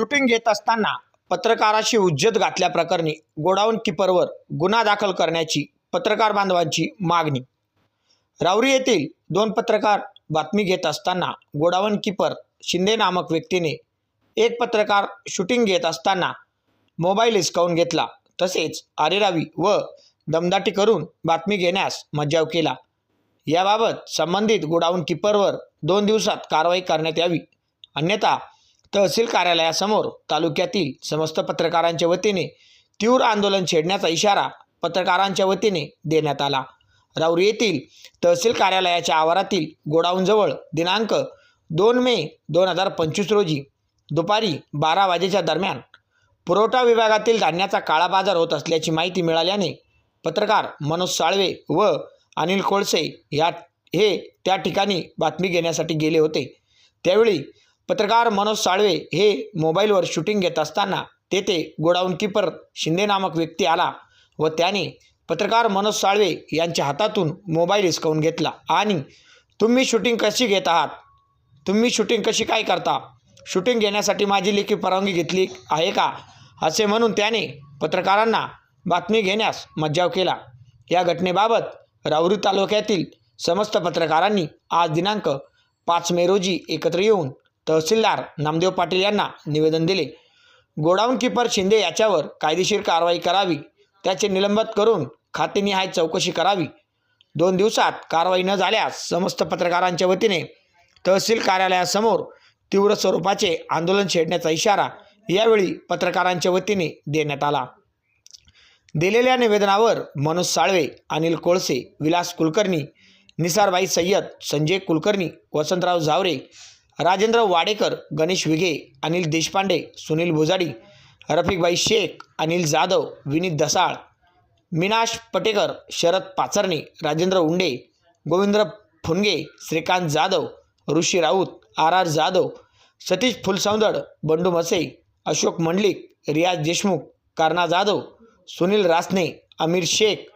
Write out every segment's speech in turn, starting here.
Shooting घेत असताना पत्रकाराशी उज्जत घातल्याप्रकरणी godown किपरवर गुन्हा दाखल करण्याची पत्रकार बांधवांची मागणी. रावरी येथील दोन पत्रकार बातमी घेत असताना गोडाऊन किपर शिंदे नामक व्यक्तीने एक पत्रकार शूटिंग घेत असताना मोबाईल हिसकावून घेतला. तसेच आरेरावी व दमदाटी करून बातमी घेण्यास मज्जाव केला. याबाबत संबंधित गोडाऊन किपरवर दोन दिवसात कारवाई करण्यात यावी अन्यथा तहसील कार्यालयासमोर तालुक्यातील समस्त पत्रकारांच्या वतीने तीव्र आंदोलन छेडण्याचा इशारा पत्रकारांच्या वतीने देण्यात आला. राऊरी येथील तहसील कार्यालयाच्या आवारातील गोडाऊनजवळ दिनांक दोन मे दोन हजार पंचवीस रोजी दुपारी बारा वाजेच्या दरम्यान पुरवठा विभागातील धान्याचा काळा बाजार होत असल्याची माहिती मिळाल्याने पत्रकार मनोज साळवे व अनिल कोळसे या हे त्या ठिकाणी बातमी घेण्यासाठी गेले होते. त्यावेळी पत्रकार मनोज साळवे हे मोबाईलवर शूटिंग घेत असताना तेथे गोडाऊन किपर शिंदे नामक व्यक्ती आला व त्याने पत्रकार मनोज साळवे यांच्या हातातून मोबाईल हिसकावून घेतला. आणि तुम्ही शूटिंग कशी घेत आहात? तुम्ही शूटिंग कशी काय करता? शूटिंग घेण्यासाठी माझी लेखी परवानगी घेतली आहे का? असे म्हणून त्याने पत्रकारांना बातमी घेण्यास मज्जाव केला. या घटनेबाबत राऊरी तालुक्यातील समस्त पत्रकारांनी आज दिनांक पाच मे रोजी एकत्र येऊन तहसीलदार नामदेव पाटील यांना निवेदन दिले. गोडाऊन किपर शिंदे याच्यावर कायदेशीर कारवाई करावी त्याचे निलंबित करून खातेनिहाय चौकशी करावी. दोन दिवसात कारवाई न झाल्यास समस्त पत्रकारांच्या वतीने तहसील कार्यालयासमोर तीव्र स्वरूपाचे आंदोलन छेडण्याचा इशारा यावेळी पत्रकारांच्या वतीने देण्यात आला. दिलेल्या निवेदनावर मनोज साळवे अनिल कोळसे विलास कुलकर्णी निसारबाई सय्यद संजय कुलकर्णी वसंतराव झावरे राजेंद्र वाडेकर गणेश विघे अनिल देशपांडे सुनील भुजाडी रफिकबाई शेख अनिल जाधव विनीत दसाळ मिनाश पटेकर शरद पाचरणे राजेंद्र उंडे गोविंद्र फुनगे श्रीकांत जाधव ऋषी राऊत आर आर जाधव सतीश फुलसौंदड बंडू मसे अशोक मंडलिक रियाज देशमुख कर्णा जाधव सुनील रासने अमीर शेख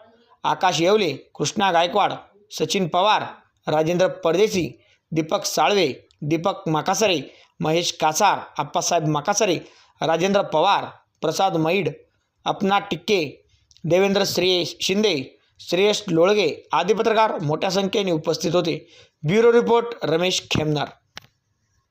आकाश येवले कृष्णा गायकवाड सचिन पवार राजेंद्र परदेशी दीपक साळवे दीपक माकासरे महेश कासार आप्पासाहेब माकासरे राजेंद्र पवार प्रसाद मैड अपना टिक्के देवेंद्र श्रेयश शिंदे श्रेयश लोळगे आदी पत्रकार मोठ्या संख्येने उपस्थित होते. Bureau report Ramesh Khemnar.